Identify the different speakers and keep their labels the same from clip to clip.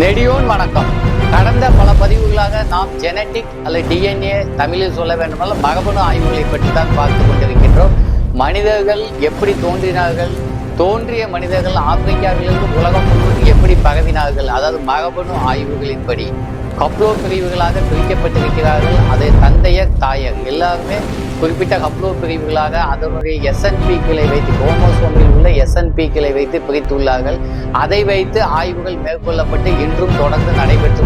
Speaker 1: நெடியோன் வணக்கம். கடந்த பல பதிவுகளாக நாம் ஜெனட்டிக் அல்லது டிஎன்ஏ தமிழில் சொல்ல வேண்டுமானால் மரபணு ஆய்வுகளை பற்றி தான் பார்த்து கொண்டிருக்கின்றோம். மனிதர்கள் எப்படி தோன்றினார்கள்? தோன்றிய மனிதர்கள் ஆப்பிரிக்காவிலிருந்து உலகம் முழுவதும் எப்படி பரவினார்கள்? அதாவது மரபணு ஆய்வுகளின்படி. கப்ளோ பிரிவுகளாக பிரிக்கப்பட்டிருக்கிறார்கள். அதை தந்தையர் தாயர் எல்லாருமே குறிப்பிட்ட கப்ளோ பிரிவுகளாக அதனுடைய எஸ்என்பிக்களை வைத்து குரோமோசோமில் உள்ள எஸ்என்பிக்களை வைத்து பிரித்துள்ளார்கள். அதை வைத்து ஆய்வுகள் மேற்கொள்ளப்பட்டு இன்றும் தொடர்ந்து நடைபெற்று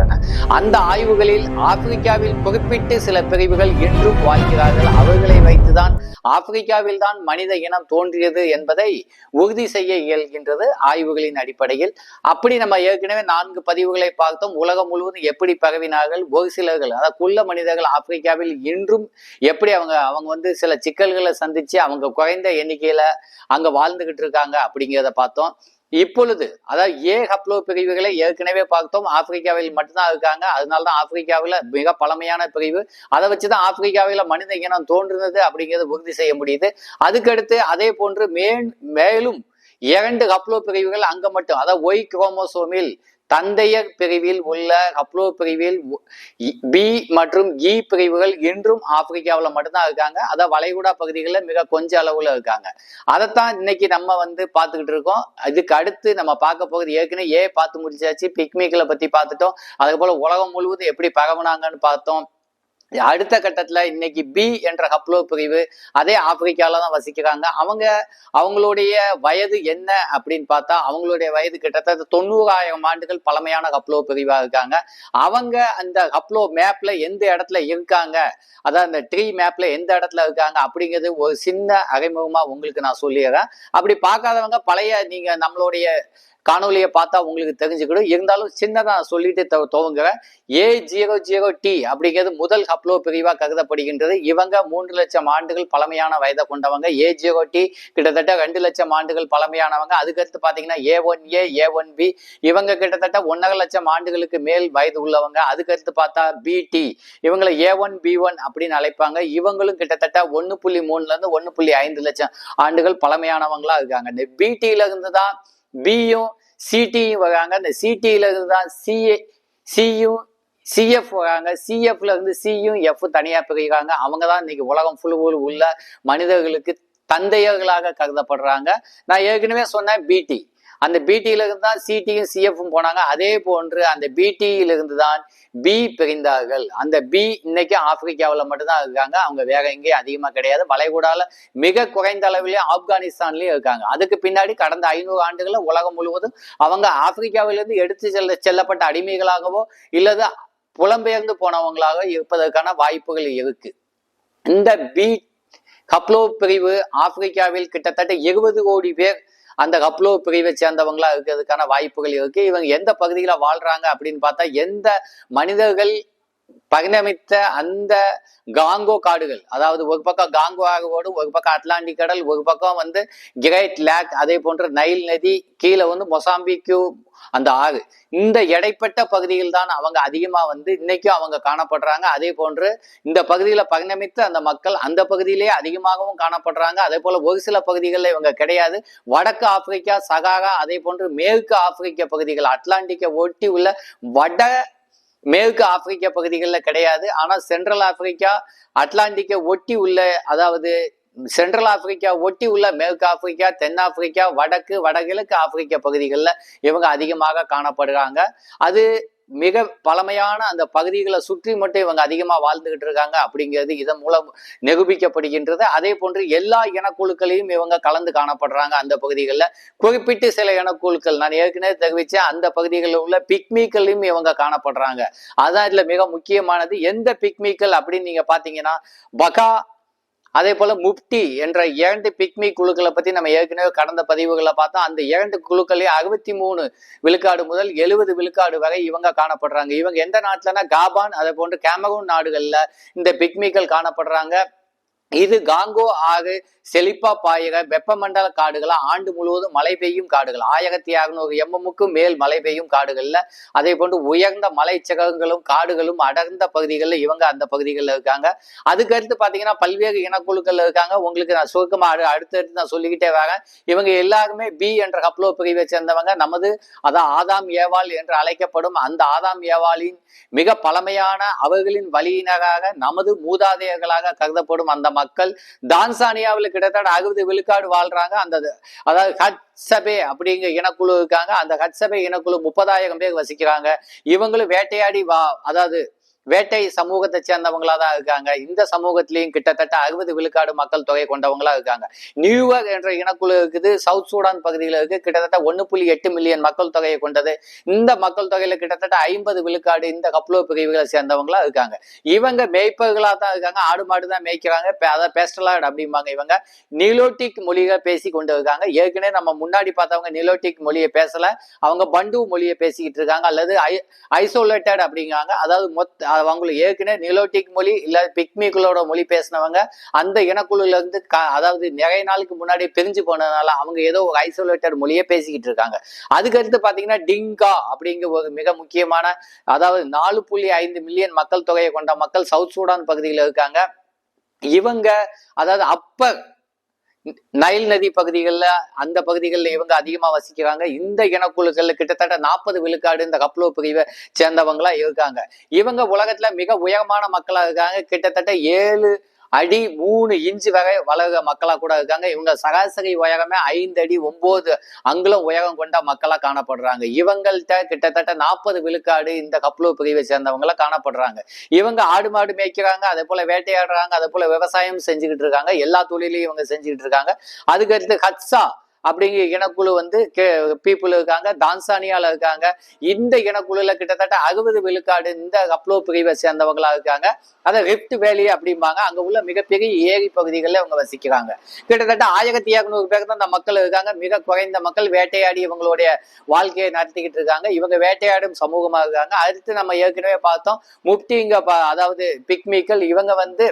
Speaker 1: வருகின்றன அந்த ஆய்வுகளில் ஆப்பிரிக்காவில் குறிப்பிட்டு சில பிரிவுகள் என்றும் வாழ்கிறார்கள். அவர்களை வைத்துதான் ஆப்பிரிக்காவில் தான் மனித இனம் தோன்றியது என்பதை உறுதி செய்ய இயல்கின்றது ஆய்வுகளின் அடிப்படையில். அப்படி நம்ம ஏற்கனவே நான்கு பதிவுகளை பார்த்தோம். உலகம் முழுவதும் எப்படி பரவினார்கள்? ஒரு சிலர்கள் அதாவது குள்ள மனிதர்கள் ஆப்பிரிக்காவில் இன்றும் எப்படி அவங்க அவங்க வந்து சில சிக்கல்களை சந்திச்சு அவங்க குறைந்த எண்ணிக்கையில அங்க வாழ்ந்துகிட்டு இருக்காங்க அப்படிங்கிறத பார்த்தோம். இப்பொழுது அதாவது ஏ ஹப்ளோ பிரிவுகளை ஏற்கனவே பார்த்தோம். ஆப்பிரிக்காவில் மட்டும்தான் இருக்காங்க. அதனால தான் ஆப்பிரிக்காவில் மிக பழமையான பிரிவு. அதை வச்சு தான் ஆப்பிரிக்காவில் மனித இனம் தோன்றுனது அப்படிங்கிறது உறுதி செய்ய முடியுது. அதுக்கடுத்து அதே போன்று மே மேலும் இரண்டு ஹப்ளோ பிரிவுகள் அங்க மட்டும். அதாவது ஒய் குரோமோசோமில் தந்தையர் பிரிவில் உள்ள ஹப்ளோ பிரிவில் பி மற்றும் இ பிரிவுகள் இன்றும் ஆப்பிரிக்காவில் மட்டும்தான் இருக்காங்க. அதை வளைகுடா பகுதிகளில் மிக கொஞ்ச அளவில் இருக்காங்க. அதைத்தான் இன்னைக்கு நம்ம வந்து பார்த்துக்கிட்டு இருக்கோம். இதுக்கு அடுத்து நம்ம பார்க்க போகிறது ஏற்கனவே ஏ பார்த்து முடிச்சாச்சு. பிக்மிக்களை பற்றி பார்த்துட்டோம். அதே போல் உலகம் முழுவதும் எப்படி பரவுனாங்கன்னு பார்த்தோம். அடுத்த கட்டத்துல இன்னைக்கு பி என்ற ஹப்ளோ பிரிவு அதே ஆப்பிரிக்கால தான் வசிக்கிறாங்க. அவங்க அவங்களுடைய வயது என்ன அப்படின்னு பார்த்தா அவங்களுடைய வயது கிட்டத்தட்ட தொண்ணூறாயிரம் ஆண்டுகள் பழமையான ஹப்ளோ பிரிவா இருக்காங்க. அவங்க அந்த ஹப்ளோ மேப்ல எந்த இடத்துல இருக்காங்க? அதாவது அந்த ட்ரீ மேப்ல எந்த இடத்துல இருக்காங்க அப்படிங்கிறது ஒரு சின்ன அறைமுகமா உங்களுக்கு நான் சொல்லிடுறேன். அப்படி பார்க்காதவங்க பழைய நீங்க நம்மளுடைய காணொலியை பார்த்தா உங்களுக்கு தெரிஞ்சுக்கிடும். இருந்தாலும் சின்னதாக நான் சொல்லிட்டு துவங்குறேன். ஏ ஜீரோ ஜீரோ டி அப்படிங்கிறது முதல் ஹப்ளோ பிரிவாக கருதப்படுகின்றது. இவங்க மூன்று லட்சம் ஆண்டுகள் பழமையான வயதை கொண்டவங்க. ஏ ஜீரோ டி கிட்டத்தட்ட ரெண்டு லட்சம் ஆண்டுகள் பழமையானவங்க. அதுக்கடுத்து பார்த்தீங்கன்னா A one A A one B இவங்க கிட்டத்தட்ட ஒன்றரை லட்சம் ஆண்டுகளுக்கு மேல் வயது உள்ளவங்க. அதுக்கடுத்து பார்த்தா பிடி இவங்களை ஏ ஒன் பி ஒன் அப்படின்னு அழைப்பாங்க. இவங்களும் கிட்டத்தட்ட ஒன்று புள்ளி மூணுலேருந்து ஒன்று புள்ளி ஐந்து லட்சம் ஆண்டுகள் பழமையானவங்களா இருக்காங்க. இந்த பிடியில இருந்து தான் பியும் சிடியும் வராங்க. இந்த சிடியில இருந்து தான் சிஏ சியும் சிஎஃப் வராங்க. சிஎஃப்ல இருந்து சியும் எஃப் தனியா பிரிக்கிறாங்க அவங்க தான் இன்னைக்கு உலகம் ஃபுல் உள்ள மனிதர்களுக்கு தந்தையர்களாக கருதப்படுறாங்க. நான் ஏற்கனவே சொன்னேன் பிடி அந்த பிடியில இருந்து தான் சிடியும் சிஎஃப்பும் போனாங்க. அதே போன்று அந்த பிடியில இருந்து தான் பி பிரிந்தார்கள். அந்த பி இன்னைக்கு ஆப்பிரிக்காவில் மட்டும்தான் இருக்காங்க. அவங்க வேற எங்கேயும் அதிகமாக கிடையாது. வளைகுடால மிக குறைந்த அளவிலே ஆப்கானிஸ்தான்லயும் இருக்காங்க. அதுக்கு பின்னாடி கடந்த ஐநூறு ஆண்டுகளில் உலகம் முழுவதும் அவங்க ஆப்பிரிக்காவிலிருந்து எடுத்து செல்ல செல்லப்பட்ட அடிமைகளாகவோ இல்லது புலம்பெயர்ந்து போனவங்களாக இருப்பதற்கான வாய்ப்புகள் இருக்கு. இந்த பி கப்ளோ பிரிவு ஆப்பிரிக்காவில் கிட்டத்தட்ட இருபது கோடி பேர் அந்த கப்ளோ பிரிவை சேர்ந்தவங்களா இருக்கிறதுக்கான வாய்ப்புகள் இருக்கு. இவங்க எந்த பகுதியில் வாழ்றாங்க அப்படின்னு பார்த்தா எந்த மனிதர்கள் பரிணமித்த அந்த காங்கோ காடுகள் அதாவது ஒரு பக்கம் காங்கோ ஆகவோடு ஒரு பக்கம் அட்லாண்டிக் கடல் ஒரு பக்கம் வந்து கிரேட் லேக் அதே போன்ற நைல் நதி கீழே வந்து மொசாம்பிக்கு அந்த ஆறு. இந்த இடைப்பட்ட பகுதியில் தான் அவங்க அதிகமா வந்து இன்னைக்கும் அவங்க காணப்படுறாங்க. அதே போன்று இந்த பகுதியில பரிணமித்த அந்த மக்கள் அந்த பகுதியிலே அதிகமாகவும் காணப்படுறாங்க. அதே போல ஒரு சில பகுதிகளில் இவங்க கிடையாது. வடக்கு ஆப்பிரிக்கா சகாரா அதே போன்று மேற்கு ஆப்பிரிக்க பகுதிகள் அட்லாண்டிக்கை ஒட்டி உள்ள வட மேற்கு ஆப்பிரிக்க பகுதிகளில் கிடையாது. ஆனால் சென்ட்ரல் ஆப்பிரிக்கா அட்லாண்டிக்கை ஒட்டி உள்ள அதாவது சென்ட்ரல் ஆப்பிரிக்கா ஒட்டி உள்ள மேற்கு ஆப்பிரிக்கா தென் ஆப்பிரிக்கா வடக்கு வடகிழக்கு ஆப்பிரிக்க பகுதிகளில் இவங்க அதிகமாக காணப்படுறாங்க. அது மிக பழமையான அந்த பகுதிகளை சுற்றி மட்டும் இவங்க அதிகமாக வாழ்ந்துகிட்டு இருக்காங்க அப்படிங்கிறது இதன் மூலம் நிரூபிக்கப்படுகின்றது. அதே போன்று எல்லா இனக்குழுக்களையும் இவங்க கலந்து காணப்படுறாங்க அந்த பகுதிகளில். குறிப்பிட்டு சில இனக்குழுக்கள் நான் ஏற்கனவே தெரிவித்தேன் அந்த பகுதிகளில் உள்ள பிக்மிக்களையும் இவங்க காணப்படுறாங்க. அதான் இதில் மிக முக்கியமானது. எந்த பிக்மிக்கல் அப்படின்னு நீங்கள் பார்த்தீங்கன்னா பகா அதே போல முப்டி என்ற இரண்டு பிக்மி குழுக்களை பத்தி நம்ம ஏற்கனவே கடந்த பதிவுகளை பார்த்தோம். அந்த இரண்டு குழுக்களே அறுபத்தி மூணு விழுக்காடு முதல் எழுபது விழுக்காடு வரை இவங்க காணப்படுறாங்க. இவங்க எந்த நாட்டுலன்னா காபான் அதை போன்று கேமரூன் நாடுகள்ல இந்த பிக்மிகள் காணப்படுறாங்க. இது காங்கோ ஆறு செழிப்பா பாயக வெப்பமண்டல காடுகளா ஆண்டு முழுவதும் மழை பெய்யும் காடுகள். ஆயிரத்தி அறுநூறு எம்எம்முக்கு மேல் மழை பெய்யும் காடுகள்ல. அதே போன்று உயர்ந்த மலைச்சகங்களும் காடுகளும் அடர்ந்த பகுதிகளில் இவங்க அந்த பகுதிகளில் இருக்காங்க. அதுக்கடுத்து பாத்தீங்கன்னா பல்வேறு இனக்குழுக்கள் இருக்காங்க. உங்களுக்கு நான் சுருக்கமா அடு- அடுத்தடுத்து நான் சொல்லிக்கிட்டே வரேன் இவங்க எல்லாருமே பி என்ற கப்ளோ பிரிவை சேர்ந்தவங்க. நமது அதான் ஆதாம் ஏவாள் என்று அழைக்கப்படும் அந்த ஆதாம் ஏவாளின் மிக பழமையான அவர்களின் வழியினராக நமது மூதாதையர்களாக கருதப்படும் அந்த மக்கள் தான்சானியாவில் கிட்டத்தட்ட அறுபது விழுக்காடு வாழ்றாங்க. அந்த அதாவது ஹட்சபே அப்படிங்கிற இனக்குழு இருக்காங்க. அந்த ஹட்சபே இனக்குழு முப்பதாயிரம் பேர் வசிக்கிறாங்க. இவங்களும் வேட்டையாடி வா அதாவது வேட்டை சமூகத்தை சேர்ந்தவங்களா தான் இருக்காங்க. இந்த சமூகத்திலையும் கிட்டத்தட்ட அறுபது விழுக்காடு மக்கள் தொகை கொண்டவங்களா இருக்காங்க. நியூயார்க் என்ற இனக்குழு இருக்குது. சவுத் சூடான் பகுதியில் இருக்கு. கிட்டத்தட்ட ஒன்று புள்ளி எட்டு மில்லியன் மக்கள் தொகையை கொண்டது. இந்த மக்கள் தொகையில கிட்டத்தட்ட ஐம்பது விழுக்காடு இந்த கப்ளோ பிரிவுகளை சேர்ந்தவங்களா இருக்காங்க. இவங்க மேய்ப்பர்களா தான் இருக்காங்க. ஆடு மாடு தான் மேய்க்கிறாங்க. பே- பேஸ்டலாட் அப்படிம்பாங்க இவங்க. நிலோட்டிக் மொழிகளை பேசி கொண்டு இருக்காங்க ஏற்கனவே நம்ம முன்னாடி பார்த்தவங்க நிலோட்டிக் மொழியை பேசல. அவங்க பண்டு மொழியை பேசிக்கிட்டு இருக்காங்க. அல்லது ஐ ஐசோலேட்டட் அப்படிங்கிறாங்க. அதாவது மொத்த அவங்களுக்கு ஏற்கனவே நிலோட்டிக் மொழி இல்ல பிக்மிகளோட மொழி பேசினவங்க அந்த இனக்குழுல இருந்து க- அதாவது நிறைய நாளுக்கு முன்னாடி பிரிஞ்சு போனதுனால அவங்க ஏதோ ஒரு ஐசோலேட்டட் மொழியே பேசிக்கிட்டு இருக்காங்க. அதுக்கு அடுத்து பாத்தீங்கன்னா டிங்கா அப்படிங்கிற ஒரு மிக முக்கியமான அதாவது நாலு புள்ளி ஐந்து மில்லியன் மக்கள் தொகையை கொண்ட மக்கள் சவுத் சூடான் பகுதியில் இருக்காங்க. இவங்க அதாவது அப்பர் நைல் நதி பகுதிகளில் அந்த பகுதிகளில் இவங்க அதிகமா வசிக்கிறாங்க. இந்த இனக்குழுக்கள்ல கிட்டத்தட்ட நாற்பது விழுக்காடு இந்த கப்லோ பிரிவை சேர்ந்தவங்களா இருக்காங்க. இவங்க உலகத்துல மிக உயரமான மக்களா இருக்காங்க. கிட்டத்தட்ட ஏழு அடி மூணு இன்ச்சு வரை வளர்க மக்களாக கூட இருக்காங்க. இவங்க சராசரி உயரமே ஐந்து அடி ஒன்பது அங்குலம் உயரம் கொண்ட மக்களாக காணப்படுறாங்க. இவங்கள்ட்ட கிட்டத்தட்ட நாற்பது விழுக்காடு இந்த கப்ளூர் பிரிவை சேர்ந்தவங்கள காணப்படுறாங்க. இவங்க ஆடு மாடு மேய்க்கிறாங்க அதே போல வேட்டையாடுறாங்க அதே போல விவசாயம் செஞ்சுக்கிட்டு இருக்காங்க. எல்லா தொழிலையும் இவங்க செஞ்சுக்கிட்டு இருக்காங்க. அதுக்கு ஹத்ஸா அப்படிங்கிற இனக்குழு வந்து பீப்புள் இருக்காங்க தான்சானியால இருக்காங்க. இந்த இனக்குழுல கிட்டத்தட்ட அறுபது விழுக்காடு இந்த அப்ளோ பிரிவை சேர்ந்தவங்களா இருக்காங்க. அதை ரிப்ட் வேலி அப்படிம்பாங்க. அங்க உள்ள மிகப்பெரிய ஏரி பகுதிகளில் அவங்க வசிக்கிறாங்க. கிட்டத்தட்ட ஆயிரத்தி இரநூறு பேர் தான் அந்த மக்கள் இருக்காங்க. மிக குறைந்த மக்கள் வேட்டையாடி இவங்களுடைய வாழ்க்கையை நடத்திக்கிட்டு இருக்காங்க. இவங்க வேட்டையாடும் சமூகமா இருக்காங்க. அடுத்து நம்ம ஏற்கனவே பார்த்தோம் முப்டிங்க அதாவது பிக்மிக்கள் இவங்க வந்து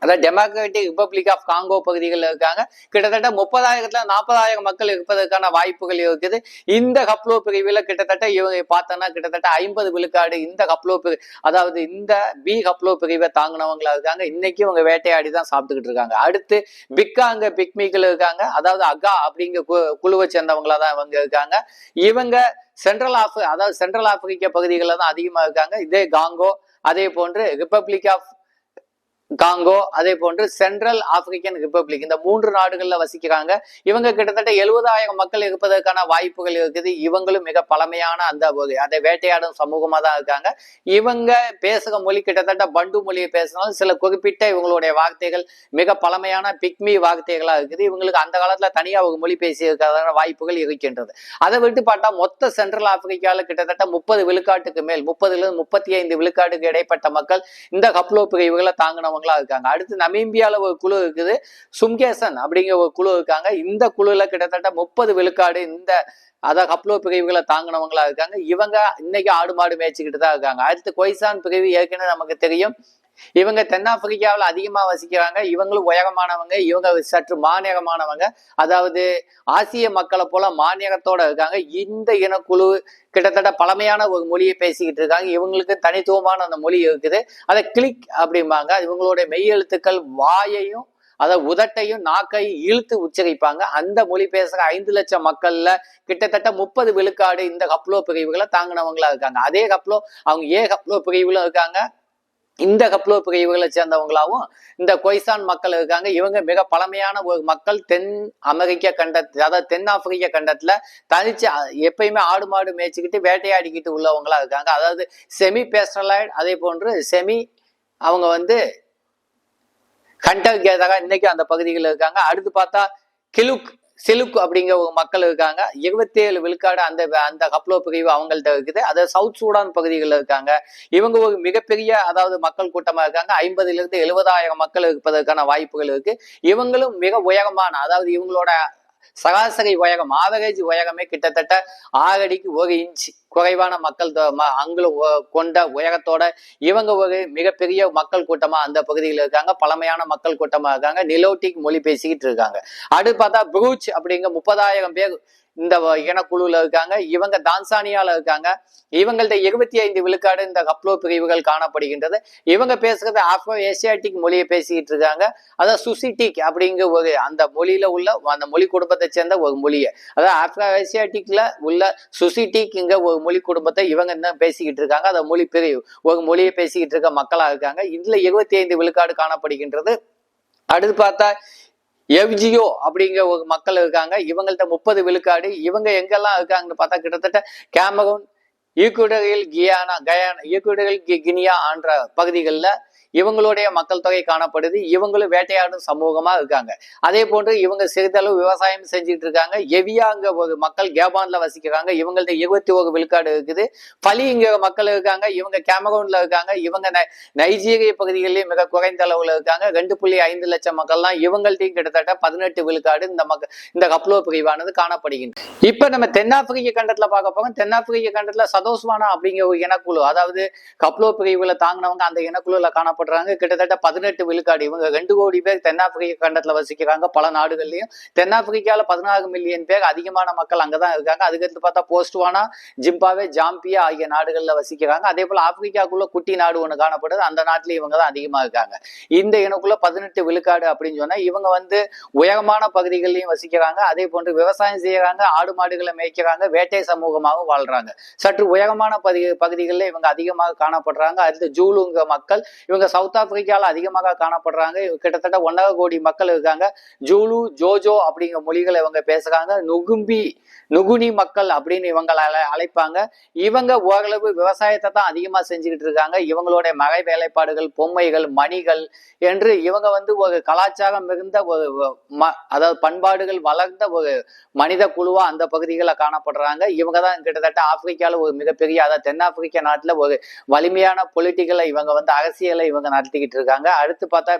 Speaker 1: அதாவது டெமோக்ராட்டிக் ரிப்பப்ளிக் ஆஃப் காங்கோ பகுதிகளில் இருக்காங்க. கிட்டத்தட்ட முப்பதாயிரத்துல நாற்பதாயிரம் மக்கள் இருப்பதற்கான வாய்ப்புகள் இருக்குது. இந்த கப்ளோ பிரிவில் கிட்டத்தட்ட இவங்க பார்த்தோன்னா கிட்டத்தட்ட ஐம்பது விழுக்காடு இந்த கப்ளோ பிரி அதாவது இந்த பி கப்ளோ பிரிவை தாங்கினவங்களா இருக்காங்க. இன்னைக்கு இவங்க வேட்டையாடி தான் சாப்பிட்டுக்கிட்டு இருக்காங்க. அடுத்து பிக்காங்க பிக்மிகள் இருக்காங்க. அதாவது அகா அப்படிங்கிற கு- குழுவை சேர்ந்தவங்களா தான் இவங்க இருக்காங்க. இவங்க சென்ட்ரல் ஆஃப் அதாவது சென்ட்ரல் ஆப்பிரிக்க பகுதிகளில் தான் அதிகமாக இருக்காங்க. இதே காங்கோ அதே போன்று ரிப்பப்ளிக் ஆஃப் காங்கோ அதே போன்று சென்ட்ரல் ஆப்பிரிக்கன் ரிப்பப்ளிக் இந்த மூன்று நாடுகள்ல வசிக்கிறாங்க. இவங்க கிட்டத்தட்ட எழுபதாயிரம் மக்கள் இருப்பதற்கான வாய்ப்புகள் இருக்குது. இவங்களும் மிக பழமையான அந்த அதை வேட்டையாடும் சமூகமா தான் இருக்காங்க. இவங்க பேசுகிற மொழி கிட்டத்தட்ட பண்டு மொழியை பேசினாலும் சில குறிப்பிட்ட இவங்களுடைய வார்த்தைகள் மிக பழமையான பிக்மி வார்த்தைகளா இருக்குது. இவங்களுக்கு அந்த காலத்துல தனியா ஒரு மொழி பேசி இருக்கிறதான வாய்ப்புகள் இருக்கின்றது. அதை விட்டு பார்த்தா மொத்த சென்ட்ரல் ஆப்பிரிக்கால கிட்டத்தட்ட முப்பது விழுக்காட்டுக்கு மேல் முப்பதுல இருந்து முப்பத்தி ஐந்து விழுக்காட்டுக்கு இடைப்பட்ட மக்கள் இந்த கப்லோ பிரிவுகளை தாங்கினவங்களா இருக்காங்க. அடுத்து நமீபியால ஒரு குழு இருக்குது. சும்கேசன் அப்படிங்கிற ஒரு குழு இருக்காங்க. இந்த குழுல கிட்டத்தட்ட முப்பது விழுக்காடு இந்த அதான் கப்ளோ பிரிவுகளை தாங்கினவங்களா இருக்காங்க. இவங்க இன்னைக்கு ஆடு மாடு மேய்ச்சிக்கிட்டு தான் இருக்காங்க. அடுத்து கொய்சான் பிரிவு ஏற்கனவே நமக்கு தெரியும். இவங்க தென்னாப்பிரிக்காவில் அதிகமா வசிக்கிறாங்க இவங்களும் உயரமானவங்க இவங்க சற்று மாநிலமானவங்க. அதாவது ஆசிய மக்களை போல மாநிலத்தோட இருக்காங்க. இந்த இனக்குழு கிட்டத்தட்ட பழமையான ஒரு மொழியை பேசிக்கிட்டு இருக்காங்க. இவங்களுக்கு தனித்துவமான அந்த மொழி இருக்குது. அதை கிளிக் அப்படிம்பாங்க. இவங்களுடைய மெய்யெழுத்துக்கள் வாயையும் அதை உதட்டையும் நாக்கையும் இழுத்து உச்சரிப்பாங்க. அந்த மொழி பேசுகிற ஐந்து லட்சம் மக்கள்ல கிட்டத்தட்ட முப்பது விழுக்காடு இந்த கப்லோ பிரிவுகளை தாங்கினவங்களா இருக்காங்க. அதே கப்லோ அவங்க ஏ கப்லோ பிரிவுகளும் இருக்காங்க. இந்த கப்ளோ பிரிவுகளை சேர்ந்தவங்களாவும் இந்த கொய்சான் மக்கள் இருக்காங்க. இவங்க மிக பழமையான ஒரு மக்கள். தென் அமெரிக்க கண்டத்து அதாவது தென் ஆப்பிரிக்க கண்டத்துல தனிச்சு எப்பயுமே ஆடு மாடு மேய்ச்சிக்கிட்டு வேட்டையாடிக்கிட்டு உள்ளவங்களா இருக்காங்க. அதாவது செமி பேஸ்டலாய்டு அதே போன்று செமி அவங்க வந்து ஹண்டர் கேதகா இன்னைக்கு அந்த பகுதிகளில் இருக்காங்க. அடுத்து பார்த்தா கிலுக் சிலுக் அப்படிங்கிற ஒரு மக்கள் இருக்காங்க. இருபத்தி ஏழு விழுக்காடு அந்த அந்த கப்ளோ பிரிவு அவங்கள்ட்ட இருக்குது. அது சவுத் சூடான் பகுதிகளில் இருக்காங்க. இவங்க ஒரு மிகப்பெரிய அதாவது மக்கள் கூட்டமா இருக்காங்க. ஐம்பதுல இருந்து எழுபதாயிரம் மக்கள் இருப்பதற்கான வாய்ப்புகள் இருக்கு. இவங்களும் மிக உயரமான அதாவது இவங்களோட சராசரி உயரம் ஆவரேஜ் உயரமே கிட்டத்தட்ட ஆறு அடிக்கு ஒரு இன்ச் குறைவான மக்கள் தொ- அங்குல கொண்ட உயரத்தோட இவங்க ஒரு மிகப்பெரிய மக்கள் கூட்டமா அந்த பகுதியில் இருக்காங்க. பழமையான மக்கள் கூட்டமா இருக்காங்க. நிலோட்டிக் மொழி பேசிக்கிட்டு இருக்காங்க. அடுத்து பார்த்தா புரூச் அப்படிங்க முப்பதாயிரம் பேர் இந்த வ- இனக்குழுல இருக்காங்க. இவங்க தான்சானியால இருக்காங்க. இவங்கள்ட்ட இருபத்தி ஐந்து விழுக்காடு இந்த கப்லோ பிரிவுகள் காணப்படுகின்றது. இவங்க பேசுறது ஆப்ரோ ஏசியாட்டிக் மொழியை பேசிக்கிட்டு இருக்காங்க. அதாவது சுசிட்டிக் அப்படிங்கிற ஒரு அந்த மொழியில உள்ள அந்த மொழி குடும்பத்தை சேர்ந்த ஒரு மொழியை. அதாவது ஆப்ரோ ஏசியாட்டிக்ல உள்ள சுசிட்டிக்ங்கிற ஒரு மொழி குடும்பத்தை இவங்க என்ன பேசிக்கிட்டு இருக்காங்க? அந்த மொழி பிரிவு. ஒரு மொழியை பேசிக்கிட்டு இருக்க மக்களா இருக்காங்க. இதுல இருபத்தி ஐந்து விழுக்காடு காணப்படுகின்றது. அடுத்து பார்த்தா எஃப்ஜிஓ அப்படிங்கிற ஒரு மக்கள் இருக்காங்க. இவங்கள்ட்ட முப்பது விழுக்காடு. இவங்க எங்கெல்லாம் இருக்காங்கன்னு பார்த்தா கிட்டத்தட்ட Cameroon Equatorial Guiana Guyana Equatorial Guinea என்ற பகுதிகளில் இவங்களுடைய மக்கள் தொகை காணப்படுது. இவங்களும் வேட்டையாடும் சமூகமா இருக்காங்க. அதே போன்று இவங்க சிறிதளவு விவசாயம் செஞ்சுட்டு இருக்காங்க. எவியாங்க ஒரு மக்கள் கேபான்ல வசிக்கிறாங்க. இவங்கள்ட்ட இருபத்தி ஒரு விழுக்காடு இருக்குது. பலிங்கிற மக்கள் இருக்காங்க. இவங்க கேமரூன்ல இருக்காங்க. இவங்க நைஜீரிய பகுதிகளிலும் மிக குறைந்த அளவுல இருக்காங்க. ரெண்டு புள்ளி ஐந்து லட்சம் மக்கள்லாம் இவங்கள்ட்டையும் கிட்டத்தட்ட பதினெட்டு விழுக்காடு இந்த மக்கள் இந்த கப்லோ பிரிவானது காணப்படுகின்றது இப்ப நம்ம தென்னாப்பிரிக்க கண்டத்துல பார்க்க போறோம். தென்னாப்பிரிக்க கண்டத்துல சதோஸ்வானா அப்படிங்கிற ஒரு இனக்குழு அதாவது கப்லோ பிரிவுல தாங்கினவங்க அந்த இனக்குழுல காணப்படுறாங்க கிட்டத்தட்ட பதினெட்டு விழுக்காடு. இவங்க ரெண்டு கோடி பேர் தென்னாப்பிரிக்க கண்டத்துல வசிக்கிறாங்க. பல நாடுகள்லயும். தென்னாப்பிரிக்கால பதினாறு மில்லியன் பேர் அதிகமான மக்கள் அங்கதான் இருக்காங்க. அதுக்கடுத்து பார்த்தா போஸ்ட்வானா ஜிம்பாவே ஜாம்பியா ஆகிய நாடுகள்ல வசிக்கிறாங்க. அதே போல ஆப்பிரிக்காக்குள்ள குட்டி நாடு ஒன்று காணப்படுது. அந்த நாட்டுல இவங்க தான் அதிகமா இருக்காங்க. இந்த இனக்குள்ள பதினெட்டு விழுக்காடு அப்படின்னு சொன்னா இவங்க வந்து உயரமான பகுதிகள்லயும் வசிக்கிறாங்க. அதே போன்று விவசாயம் செய்யறாங்க. ஆடு மாடுகளை மேய்க்கிறாங்க. வேட்டை சமூகமாகவும் வாழ்றாங்க. சற்று உயரமான பகுதி பகுதிகளில் இவங்க அதிகமாக காணப்படுறாங்க. அடுத்து ஜூலுங்க மக்கள். இவங்க சவுத் ஆப்பிரிக்கால அதிகமாக காணப்படுறாங்க. கிட்டத்தட்ட ஒன்றரை கோடி மக்கள் இருக்காங்க. ஜூலு ஜோஜோ அப்படிங்கிற மொழிகளை இவங்க பேசுகிறாங்க நுகும்பி நுகுனி மக்கள் அப்படின்னு இவங்களை அழை- அழைப்பாங்க. இவங்க ஓரளவு விவசாயத்தை தான் அதிகமா செஞ்சுக்கிட்டு இருக்காங்க. இவங்களுடைய மகை வேலைப்பாடுகள் பொம்மைகள் மணிகள் என்று இவங்க வந்து ஒரு கலாச்சாரம் மிகுந்த ஒரு ம- அதாவது பண்பாடுகள் வளர்ந்த ஒரு மனித குழுவா அந்த பகுதிகளில் காணப்படுறாங்க. இவங்க தான் கிட்டத்தட்ட ஆப்பிரிக்கால ஒரு மிகப்பெரிய அதாவது தென்னாப்பிரிக்க நாட்டில் ஒரு வலிமையான பொலிட்டிக்கலை இவங்க வந்து அரசியலை இவங்க நடத்திக்கிட்டு இருக்காங்க. அடுத்து பார்த்தா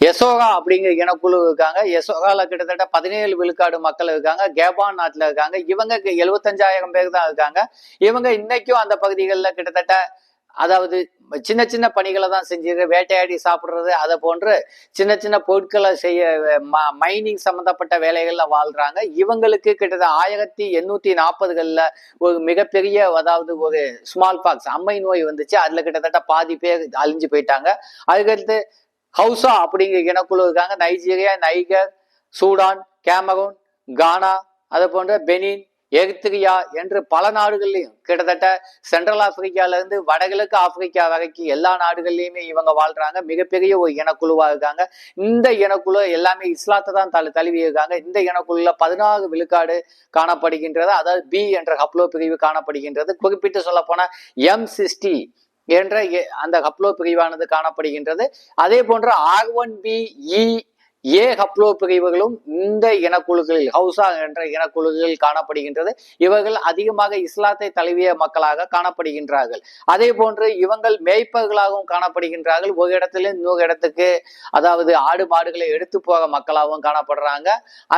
Speaker 1: எசோகா அப்படிங்கிற இனக்குழு இருக்காங்க. எசோகாவில் கிட்டத்தட்ட பதினேழு விழுக்காடு மக்கள் இருக்காங்க. கேபான் நாட்டுல இருக்காங்க. இவங்க எழுபத்தஞ்சாயிரம் பேர் தான் இருக்காங்க. இவங்க இன்னைக்கும் அந்த பகுதிகளில் கிட்டத்தட்ட அதாவது சின்ன சின்ன பணிகளை தான் செஞ்சது வேட்டையாடி சாப்பிட்றது அதை போன்று சின்ன சின்ன பொருட்களை செய்ய மைனிங் சம்மந்தப்பட்ட வேலைகளில் வாழ்கிறாங்க இவங்களுக்கு கிட்டத்தட்ட ஆயிரத்தி எண்ணூற்றி நாற்பதுகளில் ஒரு மிகப்பெரிய அதாவது ஒரு ஸ்மால் பாக்ஸ் அம்மை நோய் வந்துச்சு. அதில் கிட்டத்தட்ட பாதி பேர் அழிஞ்சு போயிட்டாங்க. அதுக்கடுத்து ஹவுசா அப்படிங்கிற இனக்குழு இருக்காங்க. Nigeria Niger Sudan Cameroon Ghana அது போன்ற பெனின் எரித்திரியா என்று பல நாடுகள்லையும் கிட்டத்தட்ட சென்ட்ரல் ஆப்பிரிக்கால இருந்து வடகிழக்கு ஆப்பிரிக்கா வரைக்கும் எல்லா நாடுகள்லயுமே இவங்க வாழ்றாங்க. மிகப்பெரிய ஒரு இனக்குழுவா இருக்காங்க. இந்த இனக்குழு எல்லாமே இஸ்லாத்தை தான் தழு தழுவி இருக்காங்க. இந்த இனக்குழுல பதினாறு விழுக்காடு காணப்படுகின்றது. அதாவது பி என்ற ஹப்லோ பிரிவு காணப்படுகின்றது. குறிப்பிட்டு சொல்ல போனா எம் சிஸ்டி என்ற எ- அந்த ஹப்லோ பிரிவானது காணப்படுகின்றது. அதே போன்ற R one B E A haplo பிரிவுகளும் இந்த இனக்குழுக்களில் ஹவுசா என்ற இனக்குழுக்களில் காணப்படுகின்றது. இவர்கள் அதிகமாக இஸ்லாத்தை தழுவிய மக்களாக காணப்படுகின்றார்கள். அதே போன்று இவங்கள் மேய்ப்பர்களாகவும் காணப்படுகின்றார்கள். ஒரு இடத்துல இன்னொரு இடத்துக்கு அதாவது ஆடு மாடுகளை எடுத்து போக மக்களாகவும் காணப்படுறாங்க.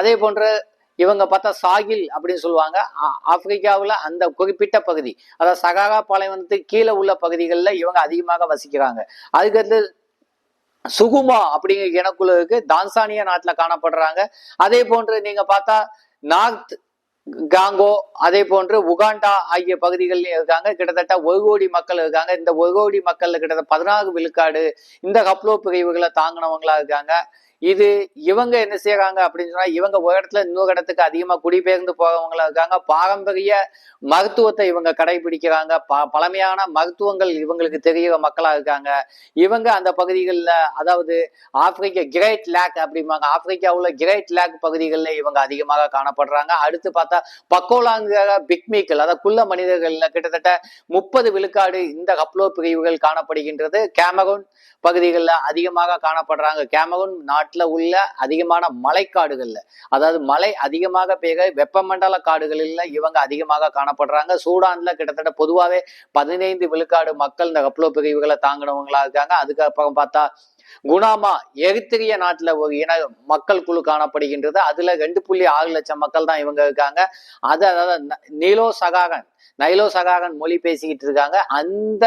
Speaker 1: அதே போன்று இவங்க பார்த்தா சாகில் அப்படின்னு சொல்லுவாங்க. ஆப்பிரிக்காவில் அந்த குறிப்பிட்ட பகுதி அதாவது சகாகா பாலைவனத்துக்கு கீழே உள்ள பகுதிகளில் இவங்க அதிகமாக வசிக்கிறாங்க. அதுக்கடுத்து சுகுமா அப்படிங்கிற இனக்குழு இருக்கு. தான்சானியா நாட்டுல காணப்படுறாங்க. அதே போன்று நீங்க பார்த்தா நார்த் காங்கோ அதே போன்று உகாண்டா ஆகிய பகுதிகளிலும் இருக்காங்க. கிட்டத்தட்ட ஒரு கோடி மக்கள் இருக்காங்க. இந்த ஒரு கோடி மக்கள்ல கிட்டத்தட்ட பதினாறு விழுக்காடு இந்த கப்லோ பிரிவுகளை தாங்கினவங்களா இருக்காங்க. இது இவங்க என்ன செய்யறாங்க அப்படின்னு சொன்னா இவங்க ஒரு இடத்துல இன்னொரு இடத்துக்கு அதிகமா குடிபெயர்ந்து போறவங்களா இருக்காங்க. பாரம்பரிய மருத்துவத்தை இவங்க கடைபிடிக்கிறாங்க. ப பழமையான மருத்துவங்கள் இவங்களுக்கு தெரிகிற மக்களா இருக்காங்க. இவங்க அந்த பகுதிகளில் அதாவது ஆப்பிரிக்க கிரேட் லேக் அப்படிம்பாங்க. ஆப்பிரிக்காவில் கிரேட் லேக் பகுதிகளில் இவங்க அதிகமாக காணப்படுறாங்க. அடுத்து பார்த்தா பக்கோலாங்கிற பிக்மிக்கள் அதாவது குள்ள மனிதர்களில் கிட்டத்தட்ட முப்பது விழுக்காடு இந்த கப்லோ பிரிவுகள் காணப்படுகின்றது. கேமரூன் பகுதிகளில் அதிகமாக காணப்படுறாங்க. கேமரூன் நாட்டில் உள்ள அதிகமான மலைக்காடுகளில் அதாவது மழை அதிகமாக பெய்ய வெப்பமண்டல காடுகளில் இவங்க அதிகமாக காணப்படுறாங்க. சூடான்ல கிட்டத்தட்ட பொதுவாகவே பதினைந்து விழுக்காடு மக்கள் இந்த கப்ளோ பிரிவுகளை தாங்கினவங்களா இருக்காங்க. அதுக்கப்புறம் பார்த்தா குணாமா எரித்திரிய நாட்டில் ஒரு இன மக்கள் குழு காணப்படுகின்றது. அதுல ரெண்டு புள்ளி ஆறு லட்சம் மக்கள் தான் இவங்க இருக்காங்க. அது அதாவது ந- நீலோ சகாகன் நைலோ சகாகன் மொழி பேசிக்கிட்டு இருக்காங்க. அந்த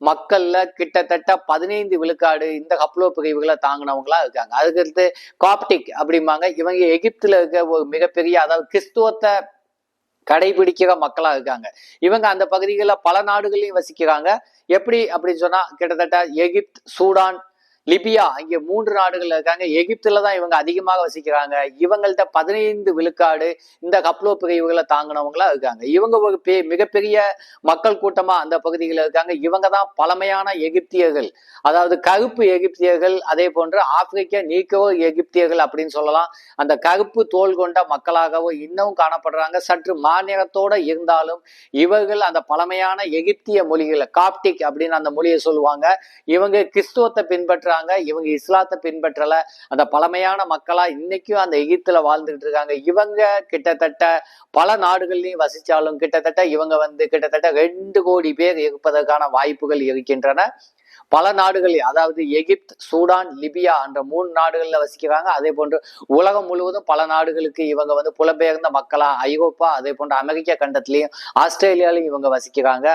Speaker 1: மக்கள்ல கிட்டத்தட்ட பதினைந்து விழுக்காடு இந்த கப்லோ பிரிவுகளை தாங்கினவங்களா இருக்காங்க. அதுக்கடுத்து காப்டிக் அப்படிம்பாங்க. இவங்க எகிப்துல இருக்க ஒரு மிகப்பெரிய அதாவது கிறிஸ்துவத்தை கடைபிடிக்கிற மக்களா இருக்காங்க. இவங்க அந்த பகுதிகளில் பல நாடுகளையும் வசிக்கிறாங்க. எப்படி அப்படின்னு சொன்னா கிட்டத்தட்ட எகிப்த் சூடான் லிபியா இங்கே மூன்று நாடுகள் இருக்காங்க. எகிப்துல தான் இவங்க அதிகமாக வசிக்கிறாங்க. இவங்கள்ட்ட பதினைந்து விழுக்காடு இந்த கப்லோ பிரிவுகளை தாங்கினவங்களா இருக்காங்க. இவங்க ஒரு பெ- மிகப்பெரிய மக்கள் கூட்டமாக அந்த பகுதிகளில் இருக்காங்க. இவங்க தான் பழமையான எகிப்தியர்கள். அதாவது கருப்பு எகிப்தியர்கள் அதே போன்று ஆப்பிரிக்க நீக்கோ எகிப்தியர்கள் அப்படின்னு சொல்லலாம். அந்த கருப்பு தோல் கொண்ட மக்களாகவும் இன்னமும் காணப்படுறாங்க. சற்று மாநிலத்தோடு இருந்தாலும் இவர்கள் அந்த பழமையான எகிப்திய மொழிகளை காப்டிக் அப்படின்னு அந்த மொழியை சொல்லுவாங்க. இவங்க கிறிஸ்துவத்தை பின்பற்ற பின்பற்றுறாங்க இவங்க இஸ்லாத்தை பின்பற்றல. அந்த பழமையான மக்களா இன்னைக்கும் அந்த எகிப்துல வாழ்ந்துகிட்டு இருக்காங்க. இவங்க கிட்டத்தட்ட பல நாடுகள்லயும் வசிச்சாலும் கிட்டத்தட்ட இவங்க வந்து கிட்டத்தட்ட ரெண்டு கோடி பேர் இருப்பதற்கான வாய்ப்புகள் இருக்கின்றன. பல நாடுகளில் அதாவது எகிப்த் சூடான் லிபியா என்ற மூணு நாடுகளில் வசிக்கிறாங்க. அதே போன்று உலகம் முழுவதும் பல நாடுகளுக்கு இவங்க வந்து புலம்பெயர்ந்த மக்களா ஐரோப்பா அதே போன்று அமெரிக்க கண்டத்திலையும் ஆஸ்திரேலியாலையும் இவங்க வசிக்கிறாங்க.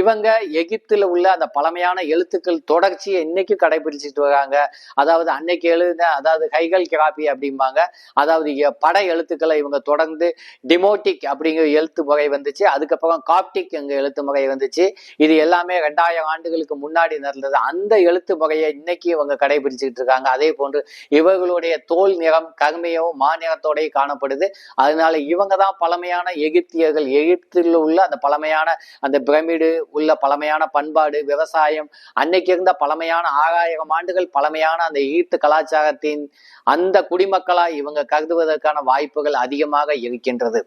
Speaker 1: இவங்க எகிப்தில் உள்ள அந்த பழமையான எழுத்துக்கள் தொடர்ச்சியை இன்னைக்கு கடைபிடிச்சிட்டு வராங்க. அதாவது அன்னைக்கு எழுதின அதாவது கைகள் கிராபி அப்படிம்பாங்க. அதாவது பட எழுத்துக்களை இவங்க தொடர்ந்து டிமோட்டிக் அப்படிங்கிற எழுத்து முறை வந்துச்சு. அதுக்கப்புறம் காப்டிக் எங்க எழுத்து முறை வந்துச்சு. இது எல்லாமே ரெண்டாயிரம் ஆண்டுகளுக்கு முன்னாடி நடந்தது. அந்த எழுத்து முறையை இன்னைக்கு இவங்க கடைபிடிச்சிட்டு இருக்காங்க. அதே போன்று இவர்களுடைய தோல் நிறம் கருமையோ மாநிறத்தோடய காணப்படுது. அதனால இவங்க தான் பழமையான எகிப்தியர்கள். எகிப்தில் உள்ள அந்த பழமையான அந்த பிரமிடு உள்ள பழமையான பண்பாடு விவசாயம் அன்னைக்கு இருந்த பழமையான ஆறாயிரம் ஆண்டுகள் பழமையான அந்த எகிப்து கலாச்சாரத்தின் அந்த குடிமக்களா இவங்க கருதுவதற்கான வாய்ப்புகள் அதிகமாக இருக்கின்றது.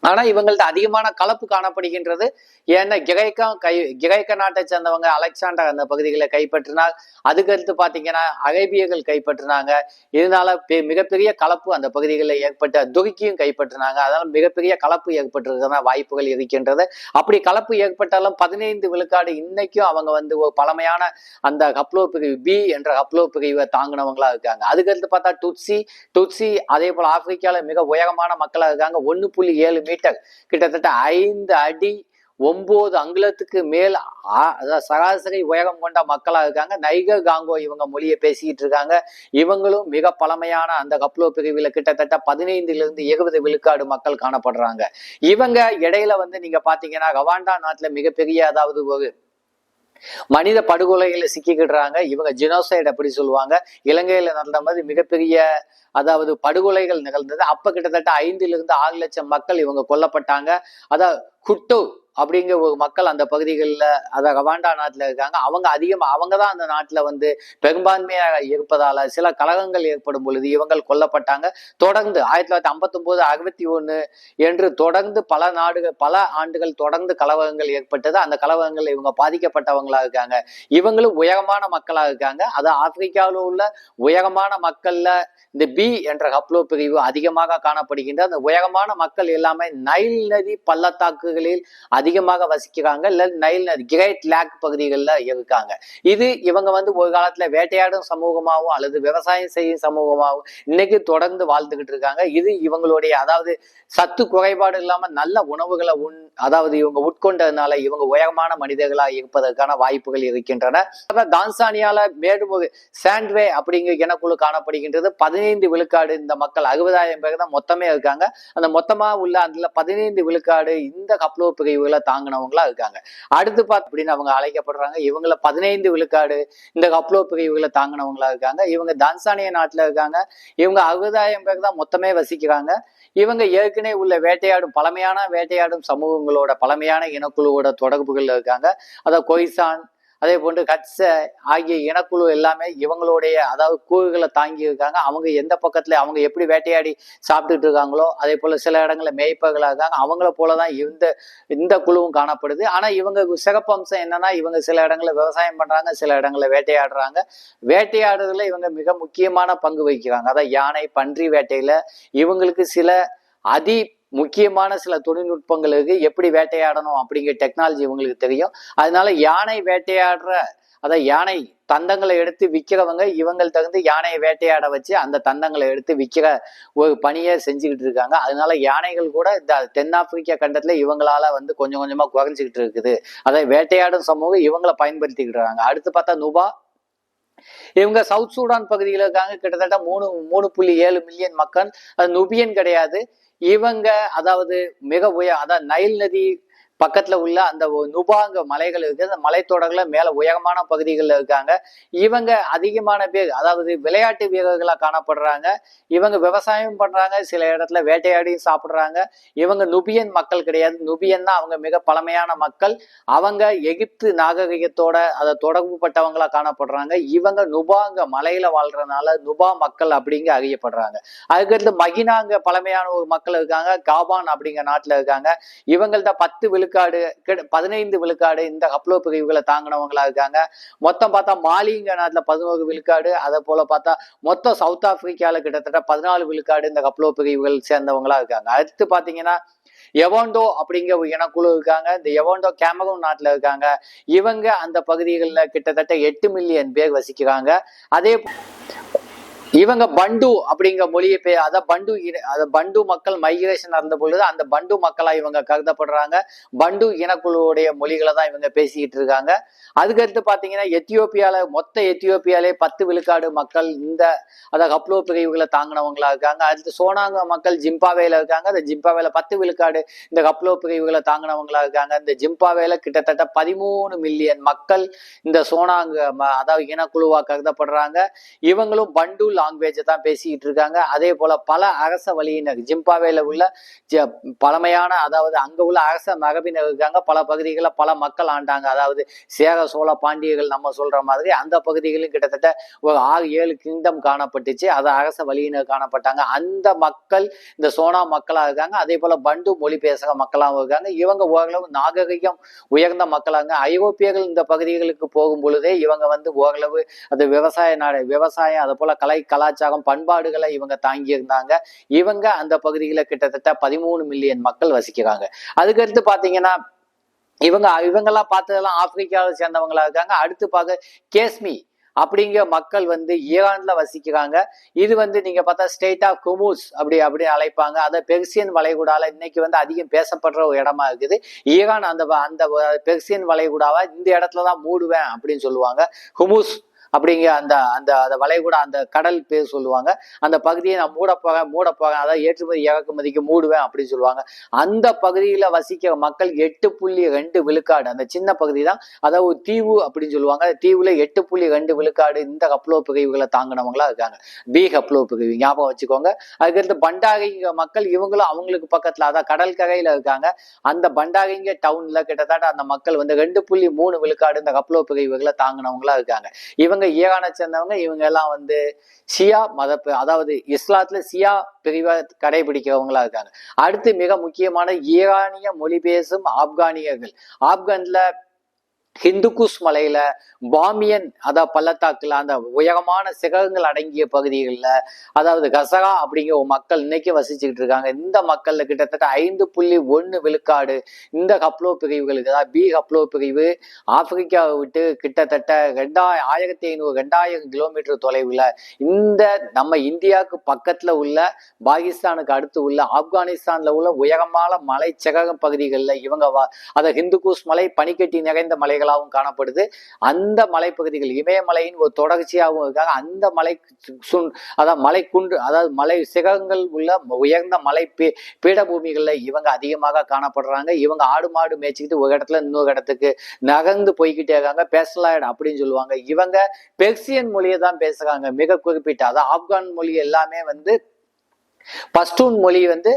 Speaker 1: ஆனா இவங்கள்ட்ட அதிகமான கலப்பு காணப்படுகின்றது. ஏன்னா கிரேக்கம் கை கிரேக்க நாட்டை சேர்ந்தவங்க அலெக்சாண்டர் அந்த பகுதிகளை கைப்பற்றினார் அதுக்கடுத்து பாத்தீங்கன்னா அரேபியர்கள் கைப்பற்றினாங்க. இதனால பெ- மிகப்பெரிய கலப்பு அந்த பகுதிகளில் ஏற்பட்ட துருக்கியும் கைப்பற்றினாங்க. அதனால மிகப்பெரிய கலப்பு ஏற்பட்டிருக்கிறதா வாய்ப்புகள் இருக்கின்றது. அப்படி கலப்பு ஏற்பட்டாலும் பதினைந்து விழுக்காடு இன்னைக்கும் அவங்க வந்து ஒரு பழமையான அந்த கப்லோ பிரிவு பி என்ற கப்லோ பிரிவை தாங்கினவங்களா இருக்காங்க. அதுக்கடுத்து பார்த்தா டுட்சி டுட்சி அதே போல ஆப்பிரிக்காவில் மிக உயரமான மக்களாக இருக்காங்க. ஒன்று புள்ளி ஏழு மீட்டர். கிட்டத்தட்ட ஐந்து அடி ஒம்பது அங்குலத்துக்கு மேல் ஆ- அதாவது சராசரி உயரம் கொண்ட மக்களாக இருக்காங்க. நைகர் காங்கோ இவங்க மொழியை பேசிக்கிட்டு இருக்காங்க. இவங்களும் மிக பழமையான அந்த கப்லோ பிரிவில் கிட்டத்தட்ட பதினைந்துலேருந்து இருபது விழுக்காடு மக்கள் காணப்படுறாங்க. இவங்க இடையில வந்து நீங்க பாத்தீங்கன்னா ரவாண்டா நாட்டில் மிகப்பெரிய அதாவது ஒரு மனித படுகொலைகளை சிக்கிக்கிடுறாங்க. இவங்க ஜினோசைடு அப்படி சொல்லுவாங்க. இலங்கையில நடந்த மாதிரி மிகப்பெரிய அதாவது படுகொலைகள் நிகழ்ந்தது. அப்ப கிட்டத்தட்ட ஐந்துல இருந்து ஆறு லட்சம் மக்கள் இவங்க கொல்லப்பட்டாங்க. அதாவது குட்டு அப்படிங்கிற ஒரு மக்கள் அந்த பகுதிகளில் அத ரவாண்டா நாட்டில் இருக்காங்க. அவங்க அதிகமாக அவங்க தான் அந்த நாட்டில் வந்து பெரும்பான்மையாக இருப்பதால சில கலகங்கள் ஏற்படும் பொழுது இவங்கள் கொல்லப்பட்டாங்க. தொடர்ந்து ஆயிரத்தி தொள்ளாயிரத்தி ஐம்பத்தொம்போது அறுபத்தி ஒண்ணு என்று தொடர்ந்து பல நாடுகள் பல ஆண்டுகள் தொடர்ந்து கலவரங்கள் ஏற்பட்டது. அந்த கலவரங்கள் இவங்க பாதிக்கப்பட்டவங்களா இருக்காங்க. இவங்களும் உயரமான மக்களா இருக்காங்க. அது ஆப்பிரிக்காவில் உள்ள உயரமான மக்கள்ல இந்த பி என்ற ஹப்ளோ பிரிவு அதிகமாக காணப்படுகின்ற அந்த உயரமான மக்கள் எல்லாமே நைல் நதி பள்ளத்தாக்குகளில் அதிகமாக வசிக்கிறாங்க. இல்ல நைல் நதி கிரேட் லேக் பகுதிகளில் இருக்காங்க. இது இவங்க வந்து ஒரு காலத்துல வேட்டையாடும் சமூகமாகவும் அல்லது விவசாயம் செய்யும் சமூகமாகவும் இன்னைக்கு தொடர்ந்து வாழ்ந்துகிட்டு இருக்காங்க. இது இவங்களுடைய அதாவது சத்து குறைபாடு இல்லாம நல்ல உணவுகளை உண் அதாவது இவங்க உட்கொண்டதுனால இவங்க உயரமான மனிதர்களா இருப்பதற்கான வாய்ப்புகள் இருக்கின்றன. தான்சானியால மேடுமுக சாண்ட்வே அப்படிங்கிற இனக்குழு காணப்படுகின்றது. பதினைந்து விழுக்காடு இந்த மக்கள் அறுபதாயிரம் பேர் தான் மொத்தமே இருக்காங்க. அந்த மொத்தமா உள்ள அந்த பதினைந்து விழுக்காடு இந்த கப்லோ பிரிவுகள் தாங்கினவங்களா இருக்காங்க. அடுத்து பார்த்து அப்படின்னு அவங்க அழைக்கப்படுறாங்க. இவங்கள பதினைந்து விழுக்காடு இந்த கப்லோ பிரிவுகளை தாங்கினவங்களா இருக்காங்க. இவங்க தான்சானிய நாட்டில் இருக்காங்க. இவங்க அறுபதாயிரம் பேர் தான் மொத்தமே வசிக்கிறாங்க. இவங்க ஏற்கனவே உள்ள வேட்டையாடும் பழமையான வேட்டையாடும் சமூகங்களோட பழமையான இனக்குழுவோட தொடர்புகள் இருக்காங்க. அதாவது கொய்சான் அதே போன்று கட்ச ஆகிய இனக்குழு எல்லாமே இவங்களுடைய அதாவது கூறுகளை தாங்கி இருக்காங்க. அவங்க எந்த பக்கத்துல அவங்க எப்படி வேட்டையாடி சாப்பிட்டுட்டு இருக்காங்களோ அதே போல சில இடங்களில் மேய்ப்பர்களாக இருக்காங்க. அவங்கள போலதான் இந்த இந்த குழுவும் காணப்படுது. ஆனா இவங்க சிறப்பு அம்சம் என்னன்னா இவங்க சில இடங்களில் விவசாயம் பண்றாங்க சில இடங்களில் வேட்டையாடுறாங்க. வேட்டையாடுறதுல இவங்க மிக முக்கியமான பங்கு வகிக்கிறாங்க. அதான் யானை பன்றி வேட்டையில இவங்களுக்கு சில அதி முக்கியமான சில தொழில்நுட்பங்களுக்கு எப்படி வேட்டையாடணும் அப்படிங்கிற டெக்னாலஜி இவங்களுக்கு தெரியும். அதனால யானை வேட்டையாடுற அதான் யானை தந்தங்களை எடுத்து விற்கிறவங்க இவங்கள் தகுந்து யானையை வேட்டையாட வச்சு அந்த தந்தங்களை எடுத்து விற்கிற ஒரு பணியை செஞ்சுக்கிட்டு இருக்காங்க. அதனால யானைகள் கூட இந்த தென்னாப்பிரிக்கா கண்டத்துல இவங்களால வந்து கொஞ்சம் கொஞ்சமா குறைஞ்சிக்கிட்டு இருக்குது. அதை வேட்டையாடும் சமூகம் இவங்களை பயன்படுத்திக்கிட்டு இருக்காங்க அடுத்து பார்த்தா நுபா. இவங்க சவுத் சூடான் பகுதியில் இருக்காங்க. கிட்டத்தட்ட மூணு மூணு புள்ளி ஏழு மில்லியன் மக்கள். அது நுபியன் கிடையாது. இவங்க அதாவது மிக உய அதாவது நைல் நதி பக்கத்துல உள்ள அந்த நுபாங்க மலைகள் இருக்கு. அந்த மலைத்தொடர்கள மேல உயரமான பகுதிகளில் இருக்காங்க. இவங்க அதிகமான பேர் அதாவது விளையாட்டு வீரர்களா காணப்படுறாங்க. இவங்க விவசாயம் பண்றாங்க. சில இடத்துல வேட்டையாடியும் சாப்பிடுறாங்க. இவங்க நுபியன் மக்கள் கிடையாது. நுபியன் தான் அவங்க மிக பழமையான மக்கள். அவங்க எகிப்து நாகரிகத்தோட அதை தொடர்பு பட்டவங்களா காணப்படுறாங்க. இவங்க நுபாங்க மலையில வாழ்றதுனால நுபா மக்கள் அப்படிங்க அறியப்படுறாங்க. அதுக்கடுத்து மகினாங்க பழமையான ஒரு மக்கள் இருக்காங்க. காபான் அப்படிங்கிற நாட்டுல இருக்காங்க. இவங்கள்ட்ட பத்து விழுக்காடு பதினைந்து விழுக்காடு இந்த கப்ளோ பிரிவுகளை தாங்கினவங்களா இருக்காங்க. மொத்தம் பார்த்தா மாலிங்க நாட்டுல பதினோரு விழுக்காடு அதை போல பார்த்தா மொத்தம் சவுத் ஆப்பிரிக்கால கிட்டத்தட்ட பதினாலு விழுக்காடு இந்த கப்லோ பிரிவுகள் சேர்ந்தவங்களா இருக்காங்க. அடுத்து பாத்தீங்கன்னா எவோண்டோ அப்படிங்கிற ஒரு இனக்குழு இருக்காங்க. இந்த எவோண்டோ கேமரூன் நாட்டில் இருக்காங்க. இவங்க அந்த பகுதிகளில் கிட்டத்தட்ட எட்டு மில்லியன் பேர் வசிக்கிறாங்க. அதே இவங்க பண்டு அப்படிங்கிற மொழியை பே அதான் பண்டு இன- அத பண்டு மக்கள் மைக்ரேஷன் நடந்த பொழுது அந்த பண்டு மக்களா இவங்க கருதப்படுறாங்க. பண்டு இனக்குழுவுடைய மொழிகளை தான் இவங்க பேசிக்கிட்டு இருக்காங்க. அதுக்கடுத்து பாத்தீங்கன்னா எத்தியோப்பியால மொத்த எத்தியோப்பியாலே பத்து விழுக்காடு மக்கள் இந்த அதாவது கப்ளோ பிரிவுகளை தாங்கினவங்களா இருக்காங்க. அடுத்து சோனாங்க மக்கள் ஜிம்பாவேல இருக்காங்க. அந்த ஜிம்பாவேல பத்து விழுக்காடு இந்த கப்ளோ பிரிவுகளை தாங்கினவங்களா இருக்காங்க. இந்த ஜிம்பாவேல கிட்டத்தட்ட பதிமூணு மில்லியன் மக்கள் இந்த சோனாங்க ம- அதாவது இனக்குழுவா கருதப்படுறாங்க. இவங்களும் பண்டு லாங்குவேஜை தான் பேசிக்கிட்டு இருக்காங்க. அதே போல் பல அரச வழியினர் ஜிம்பாவேல உள்ள ஜ- பழமையான அதாவது அங்கே உள்ள அரச மரபினர் இருக்காங்க. பல பகுதிகளில் பல மக்கள் ஆண்டாங்க. அதாவது சேர சோழ பாண்டியர்கள் நம்ம சொல்கிற மாதிரி அந்த பகுதிகளிலும் கிட்டத்தட்ட ஒரு ஆறு ஏழு கிங்டம் காணப்பட்டுச்சு. அது அரச வழியினர் காணப்பட்டாங்க. அந்த மக்கள் இந்த சோனா மக்களாக இருக்காங்க. அதே போல் பண்டு மொழி பேசுகிற மக்களாகவும் இருக்காங்க. இவங்க ஓரளவு நாகரிகம் உயர்ந்த மக்களாங்க. ஐரோப்பியர்கள் இந்த பகுதிகளுக்கு போகும் பொழுதே இவங்க வந்து ஓரளவு அது விவசாய நாடு விவசாயம் அதை போல் கலை கலாச்சாரம் பண்பாடுகளை இவங்க தாங்கி இருந்தாங்க. இவங்க அந்த பகுதியில் கிட்டத்தட்ட பதிமூணு மில்லியன் மக்கள் வசிக்கிறாங்க. அதுக்கடுத்து பார்த்தீங்கன்னா இவங்க இவங்கெல்லாம் பார்த்ததெல்லாம் ஆப்பிரிக்காவை சேர்ந்தவங்களா இருக்காங்க. அடுத்து பார்க்க கேஸ்மி அப்படிங்கிற மக்கள் வந்து ஈரான்ல வசிக்கிறாங்க. இது வந்து நீங்க பார்த்தா ஸ்டேட் ஆஃப் குமூஸ் அப்படி அப்படி அழைப்பாங்க. அதை பெர்சியன் வளைகுடால இன்னைக்கு வந்து அதிகம் பேசப்படுற ஒரு இடமா இருக்குது. ஈரான் அந்த அந்த பெர்சியன் வளைகுடாவை இந்த இடத்துல தான் மூடுவேன் அப்படின்னு சொல்லுவாங்க. குமூஸ் அப்படிங்க அந்த அந்த அந்த வளைகுடா அந்த கடல் பேர் சொல்லுவாங்க. அந்த பகுதியை நான் மூட போறேன் மூட அதாவது ஏற்றுமதி இறக்குமதிக்கு மூடுவேன் அப்படின்னு சொல்லுவாங்க. அந்த பகுதியில் வசிக்கிற மக்கள் எட்டு புள்ளி ரெண்டு விழுக்காடு. அந்த சின்ன பகுதி தான் அதாவது ஒரு தீவு அப்படின்னு சொல்லுவாங்க. தீவுல எட்டு புள்ளி ரெண்டு விழுக்காடு இந்த கப்ளோ பிரிவுகளை தாங்கினவங்களா இருக்காங்க. பி கப்ளோ பிரிவு ஞாபகம் வச்சுக்கோங்க. அதுக்கடுத்து பண்டாகிங்க மக்கள் இவங்களும் அவங்களுக்கு பக்கத்துல அதான் கடற்கரையில இருக்காங்க. அந்த பண்டாகிங்க டவுன்ல கிட்டத்தட்ட அந்த மக்கள் வந்து ரெண்டு புள்ளி மூணு விழுக்காடு இந்த கப்ளோ பிரிவுகளை தாங்கினவங்களா இருக்காங்க. இவங்க ஈரானை சேர்ந்தவங்க இவங்க எல்லாம் வந்து ஷியா மத அதாவது இஸ்லாத்துல ஷியா பிரிவை கடைபிடிக்கிறவங்களா இருக்காங்க. அடுத்து மிக முக்கியமான ஈரானிய மொழி பேசும் ஆப்கானியர்கள். ஆப்கான்ல ஹிந்துகுஸ் மலையில பாமியன் அதாவது பள்ளத்தாக்குல அந்த உயரமான சிகரங்கள் அடங்கிய பகுதிகளில் அதாவது கசரா அப்படிங்கிற ஒரு மக்கள் இன்னைக்கு வசிச்சுக்கிட்டு இருக்காங்க. இந்த மக்கள்ல கிட்டத்தட்ட ஐந்து புள்ளி ஒன்று விழுக்காடு இந்த கப்ளோ பிரிவுகளுக்கு அதாவது பி ஹப்ளோ பிரிவு ஆப்பிரிக்காவை விட்டு கிட்டத்தட்ட ரெண்டாயிரம் ஆயிரத்தி ஐநூறு ரெண்டாயிரம் கிலோமீட்டர் தொலைவில் இந்த நம்ம இந்தியாவுக்கு பக்கத்துல உள்ள பாகிஸ்தானுக்கு அடுத்து உள்ள ஆப்கானிஸ்தான்ல உள்ள உயரமான மலை சிகரம் பகுதிகளில் இவங்க வா அதை ஹிந்துகுஸ் மலை பனிக்கட்டி நிறைந்த மலைகள் மலைகளாகவும் காணப்படுது. அந்த மலைப்பகுதிகள் இமயமலையின் ஒரு தொடர்ச்சியாகவும் இருக்காங்க. அந்த மலை சுன் அதாவது மலை குன்று அதாவது மலை சிகங்கள் உள்ள உயர்ந்த மலை பீ பீடபூமிகளில் இவங்க அதிகமாக காணப்படுறாங்க. இவங்க ஆடு மாடு மேய்ச்சிக்கிட்டு ஒரு இடத்துல இன்னொரு இடத்துக்கு நகர்ந்து போய்கிட்டே இருக்காங்க. பேசலாய்டு அப்படின்னு சொல்லுவாங்க. இவங்க பெர்சியன் மொழியை தான் பேசுறாங்க. மிக குறிப்பிட்ட அதாவது ஆப்கான் மொழி எல்லாமே வந்து பஸ்டூன் மொழி வந்து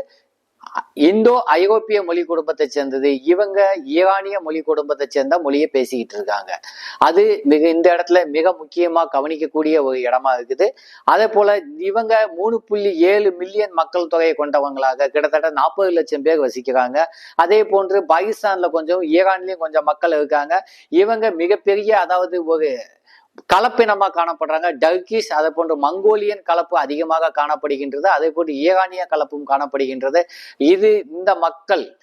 Speaker 1: இந்தோ ஐரோப்பிய மொழி குடும்பத்தை சேர்ந்தது. இவங்க ஈரானிய மொழி குடும்பத்தை சேர்ந்த மொழியை பேசிக்கிட்டு இருக்காங்க. அது மிக இந்த இடத்துல மிக முக்கியமாக கவனிக்கக்கூடிய ஒரு இடமா இருக்குது. அதே போல இவங்க மூணு புள்ளி ஏழு மில்லியன் மக்கள் தொகையை கொண்டவங்களாக கிட்டத்தட்ட நாற்பது லட்சம் பேர் வசிக்கிறாங்க. அதே போன்று பாகிஸ்தான்ல கொஞ்சம் ஈரான்லயும் கொஞ்சம் மக்கள் இருக்காங்க. இவங்க மிகப்பெரிய அதாவது ஒரு கலப்பினமாக காணப்படுறாங்க. டர்கிஷ் அதை போன்ற மங்கோலியன் கலப்பு அதிகமாக காணப்படுகின்றது அதே போன்று ஈரானிய கலப்பும் காணப்படுகின்றது. இது இந்த மக்கள்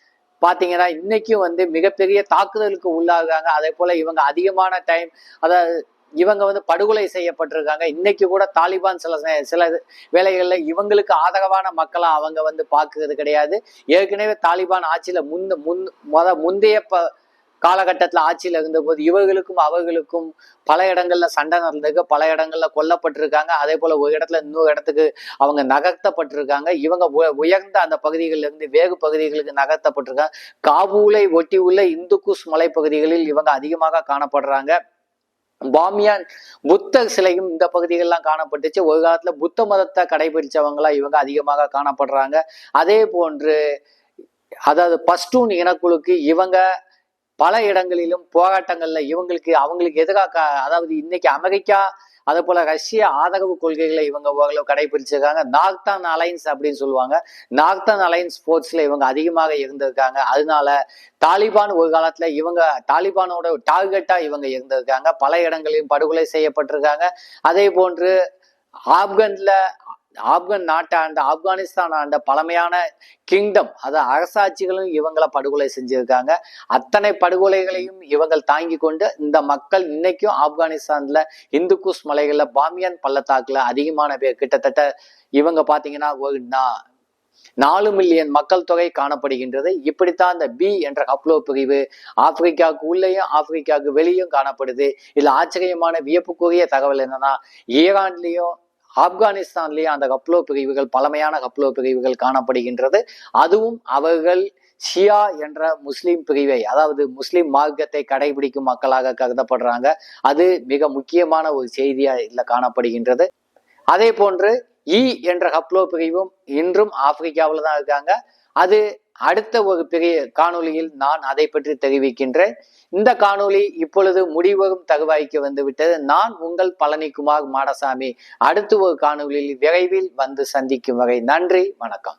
Speaker 1: பார்த்தீங்கன்னா இன்னைக்கும் வந்து மிகப்பெரிய தாக்குதலுக்கு உள்ளாகுறாங்க. அதே போல இவங்க அதிகமான டைம் அதாவது இவங்க வந்து படுகொலை செய்யப்பட்டிருக்காங்க. இன்னைக்கு கூட தாலிபான் சில ச- சில வேலைகளில் இவங்களுக்கு ஆதரவான மக்களாக அவங்க வந்து பார்க்கறது கிடையாது. ஏற்கனவே தாலிபான் ஆட்சியில் முந்த முன் முத முந்தைய ப காலகட்டத்தில் ஆட்சியில் இருந்தபோது இவர்களுக்கும் அவர்களுக்கும் பல இடங்கள்ல சண்டை நடந்திருக்கு. பல இடங்கள்ல கொல்லப்பட்டிருக்காங்க. அதே போல ஒரு இடத்துல இன்னொரு இடத்துக்கு அவங்க நகர்த்தப்பட்டிருக்காங்க. இவங்க உ- உயர்ந்த அந்த பகுதிகளில் இருந்து வேகு பகுதிகளுக்கு நகர்த்தப்பட்டிருக்காங்க. காபூலை ஒட்டி உள்ள இந்துக்குஸ் மலைப்பகுதிகளில் இவங்க அதிகமாக காணப்படுறாங்க. பாமியான் புத்த சிலையும் இந்த பகுதிகளெலாம் காணப்பட்டுச்சு. ஒரு காலத்துல புத்த மதத்தை கடைபிடிச்சவங்களா இவங்க அதிகமாக காணப்படுறாங்க. அதே போன்று அதாவது பஸ்டூன் இனக்குழுக்கு இவங்க பல இடங்களிலும் போராட்டங்கள்ல இவங்களுக்கு அவங்களுக்கு எதிராக அதாவது இன்னைக்கு அமெரிக்கா அதே போல ரஷ்ய ஆதரவு கொள்கைகளை இவங்க ஓரளவு கடைபிடிச்சிருக்காங்க. நாக்தான் அலைன்ஸ் அப்படின்னு சொல்லுவாங்க. நார்த்தன் அலைன்ஸ் ஸ்போர்ட்ஸ்ல இவங்க அதிகமாக இருந்திருக்காங்க. அதனால தாலிபான் ஒரு காலத்துல இவங்க தாலிபானோட டார்கெட்டா இவங்க இருந்திருக்காங்க. பல இடங்களிலும் படுகொலை செய்யப்பட்டிருக்காங்க. அதே போன்று ஆப்கன்ல ஆப்கன் நாட்டை ஆண்ட ஆப்கானிஸ்தான் ஆண்ட பழமையான கிங்டம் அது அரசாட்சிகளும் இவங்களை படுகொலை செஞ்சுருக்காங்க. அத்தனை படுகொலைகளையும் இவங்கள் தாங்கி கொண்டு இந்த மக்கள் இன்னைக்கும் ஆப்கானிஸ்தான்ல இந்துக்குஸ் மலைகளில் பாமியான் பள்ளத்தாக்கில் அதிகமான பேர் கிட்டத்தட்ட இவங்க பார்த்தீங்கன்னா நாலு மில்லியன் மக்கள் தொகை காணப்படுகின்றது. இப்படித்தான் இந்த பி என்ற கப்லோ பிரிவு ஆப்பிரிக்காவுக்கு உள்ளேயும் ஆப்பிரிக்காவுக்கு வெளியும் காணப்படுது. இதுல ஆச்சரியமான வியப்புக்குரிய தகவல் என்னன்னா ஈரான்லயும் ஆப்கானிஸ்தான்லேயே அந்த கப்லோ பிரிவுகள் பழமையான கப்லோ பிரிவுகள் காணப்படுகின்றது. அதுவும் அவர்கள் ஷியா என்ற முஸ்லீம் பிரிவை அதாவது முஸ்லீம் மார்க்கத்தை கடைபிடிக்கும் மக்களாக கருதப்படுறாங்க. அது மிக முக்கியமான ஒரு செய்தியா இதுல காணப்படுகின்றது. அதே போன்று இ என்ற ஹப்லோ பிரிவும் இன்றும் ஆப்பிரிக்காவில் தான் இருக்காங்க. அது அடுத்த ஒரு பெரிய காணொளியில் நான் அதை பற்றி தெரிவிக்கின்றேன். இந்த காணொலி இப்பொழுது முடிவரும் தகவாய்க்கு வந்து விட்டது. நான் உங்கள் பழனிக்குமார் மாடசாமி. அடுத்த ஒரு காணொலியில் விரைவில் வந்து சந்திக்கும் வரை நன்றி வணக்கம்.